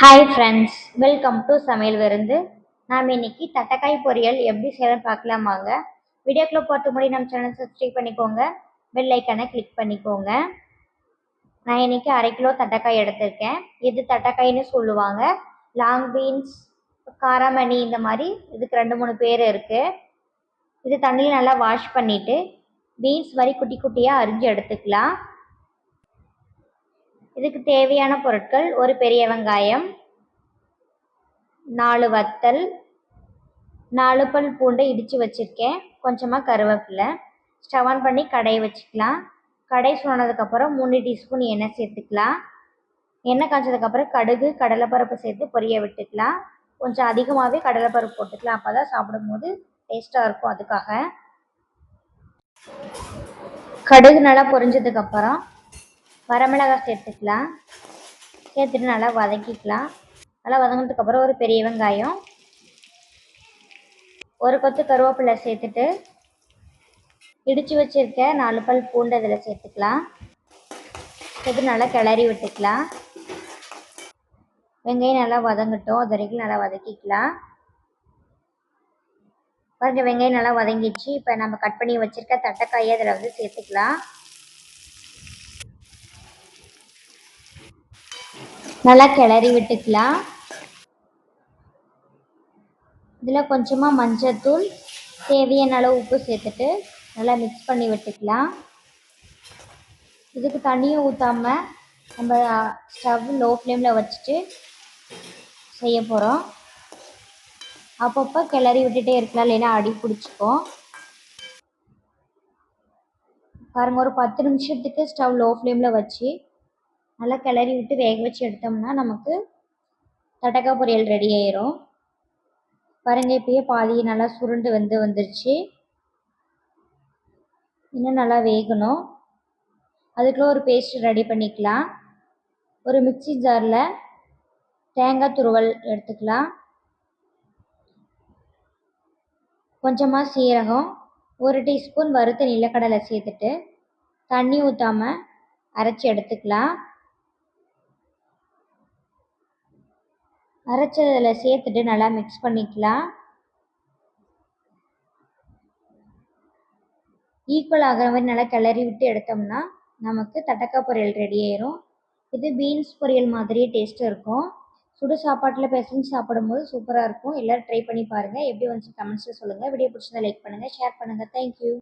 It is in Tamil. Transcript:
ஹாய் ஃப்ரெண்ட்ஸ் வெல்கம் டு சமையல் விருந்து. நாம் இன்னைக்கு தட்டைக்காய் பொரியல் எப்படி செய்யலாம் பார்க்கலாமாங்க வீடியோக்குள்ளே போகிறது முன்னாடி நம்ம சேனல் சப்ஸ்கிரைப் பண்ணிக்கோங்க. பெல் ஐக்கானை கிளிக் பண்ணிக்கோங்க. நான் இன்னைக்கு அரை கிலோ தட்டைக்காய் எடுத்திருக்கேன். இது தட்டக்காய்னு சொல்லுவாங்க. லாங் பீன்ஸ் காராமணி இந்த மாதிரி இதுக்கு ரெண்டு மூணு பேர் இருக்குது இது தண்ணியில் நல்லா வாஷ் பண்ணிவிட்டு பீன்ஸ் மாதிரி குட்டி குட்டியாக அரிஞ்சு எடுத்துக்கலாம். இதுக்கு தேவையான பொருட்கள் ஒரு பெரிய வெங்காயம் நாலு வத்தல் நாலு பல் பூண்டை இடித்து வச்சுருக்கேன். கொஞ்சமாக கருவேப்பிலை. ஸ்டவ் ஆன் பண்ணி கடையை வச்சுக்கலாம். கடை சொன்னதுக்கப்புறம் மூணு டீஸ்பூன் எண்ணெய் சேர்த்துக்கலாம். எண்ணெய் காய்ச்சதுக்கப்புறம் கடுகு கடலைப்பருப்பு சேர்த்து பொரிய விட்டுக்கலாம். கொஞ்சம் அதிகமாகவே கடலைப்பருப்பு போட்டுக்கலாம். அப்போ தான் சாப்பிடும்போது டேஸ்ட்டாக இருக்கும் அதுக்காக. கடுகு நல்லா பொரிஞ்சதுக்கப்புறம் வரமிளகாய் சேர்த்துக்கலாம். சேர்த்துட்டு நல்லா வதக்கிக்கலாம். நல்லா வதங்கினதுக்கப்புறம் ஒரு பெரிய வெங்காயம். ஒரு கொத்து கருவேப்பிலை சேர்த்துட்டு இடித்து வச்சுருக்க நாலு பல் பூண்டு இதில் சேர்த்துக்கலாம். சேர்த்து நல்லா கிளறி விட்டுக்கலாம். வெங்காயம் நல்லா வதங்கட்டும். அது வரைக்கும் நல்லா வதக்கிக்கலாம். பாருங்கள் வெங்காயம் நல்லா வதங்கிடுச்சு. இப்போ நம்ம கட் பண்ணி வச்சுருக்க தட்டைக்காயை அதில் வந்து சேர்த்துக்கலாம். நல்லா கிளறி விட்டுக்கலாம். இதில் கொஞ்சமாக மஞ்சத்தூள் தேவையான அளவு உப்பு சேர்த்துட்டு நல்லா மிக்ஸ் பண்ணி விட்டுக்கலாம். இதுக்கு தண்ணியும் ஊற்றாமல் நம்ம ஸ்டவ் லோ ஃப்ளேமில் வச்சுட்டு செய்ய போகிறோம் அப்பப்போ கிளறி விட்டுட்டே இருக்கலாம் இல்லைன்னா அடி பிடிச்சிக்கும். பாருங்கள் ஒரு பத்து நிமிஷத்துக்கு ஸ்டவ் லோ ஃப்ளேமில் வச்சு நல்லா கிளறி விட்டு வேக வச்சு எடுத்தோம்னா நமக்கு தட்டக்காய் பொரியல் ரெடி ஆயிரும். பாருங்க இப்பயே பாதி நல்லா சுருண்டு வந்து வந்துருச்சு. இன்னும் நல்லா வேகணும். அதுக்குள்ளே ஒரு பேஸ்ட் ரெடி பண்ணிக்கலாம். ஒரு மிக்சி ஜாரில் தேங்காய் துருவல் எடுத்துக்கலாம். கொஞ்சமாக சீரகம் ஒரு டீஸ்பூன் வறுத்த நிலக்கடலை சேர்த்துட்டு தண்ணி ஊற்றாமல் அரைச்சி எடுத்துக்கலாம். அரைச்சதில் சேர்த்துட்டு நல்லா மிக்ஸ் பண்ணிக்கலாம். ஈக்குவல் ஆகிற மாதிரி நல்லா கிளறி விட்டு எடுத்தோம்னா நமக்கு தட்டக்காய் பொரியல் ரெடி ஆயிரும். இது பீன்ஸ் பொரியல் மாதிரியே டேஸ்ட் இருக்கும். சுடு சாப்பாட்டில் பிசைஞ்சு சாப்பிடும்போது சூப்பராக இருக்கும். எல்லோரும் ட்ரை பண்ணி பாருங்கள் எப்படி வந்துச்சு கமெண்ட்ஸில் சொல்லுங்கள் வீடியோ பிடிச்சிருந்தா லைக் பண்ணுங்கள் ஷேர் பண்ணுங்கள் தேங்க்யூ